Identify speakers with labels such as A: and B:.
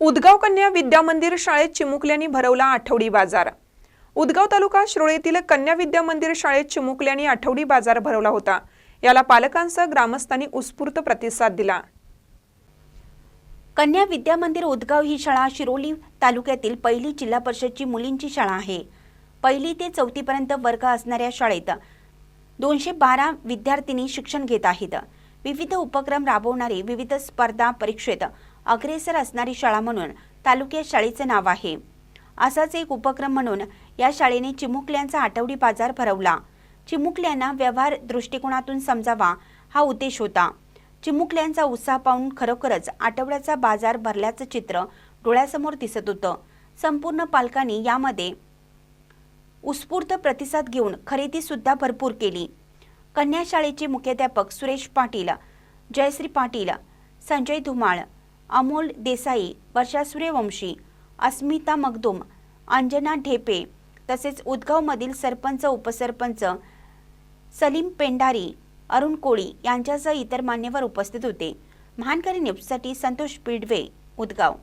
A: उदगाव कन्या विद्या मंदिर शाळेत चिमुकल्यांनी भरवला आठवडी बाजार. उदगाव तालुका शिरोळ येथील कन्या विद्या मंदिर शाळेत चिमुकल्यांनी आठवडी बाजार भरवला होता. याला पालकांसह ग्रामस्थांनी उत्स्फूर्त प्रतिसाद दिला.
B: कन्या विद्या मंदिर उदगाव ही शाळा शिरोली तालुक्यातील पहिली जिल्हा परिषदची मुलींची शाळा आहे. पहिली ते चौथीपर्यंत वर्ग असणाऱ्या शाळेत दोनशे बारा विद्यार्थिनी शिक्षण घेत आहेत. विविध उपक्रम राबवणारे विविध स्पर्धा परीक्षेत अग्रेसर असणारी शाळा म्हणून तालुक्यात शाळेचं नाव आहे. असाच एक उपक्रम म्हणून या शाळेने चिमुकल्यांचा आठवडी बाजार भरवला. चिमुकल्यांना व्यवहार दृष्टिकोनातून समजावा हा उद्देश होता. चिमुकल्यांचा उत्साह पाहून खरोखरच आठवड्याचा बाजार भरल्याचं चित्र डोळ्यासमोर दिसत होतं. संपूर्ण पालकांनी यामध्ये उत्स्फूर्त प्रतिसाद घेऊन खरेदीसुद्धा भरपूर केली. कन्या शाळेचे मुख्याध्यापक सुरेश पाटील जयश्री पाटील संजय धुमाळ अमोल देसाई वर्षा सूर्यवंशी अस्मिता मगदुम अंजना ढेपे तसेच उदगावमधील सरपंच उपसरपंच सलीम पेंडारी अरुण कोळी यांच्यासह इतर मान्यवर उपस्थित होते. महानकरी न्यूजसाठी संतोष पिडवे उदगाव.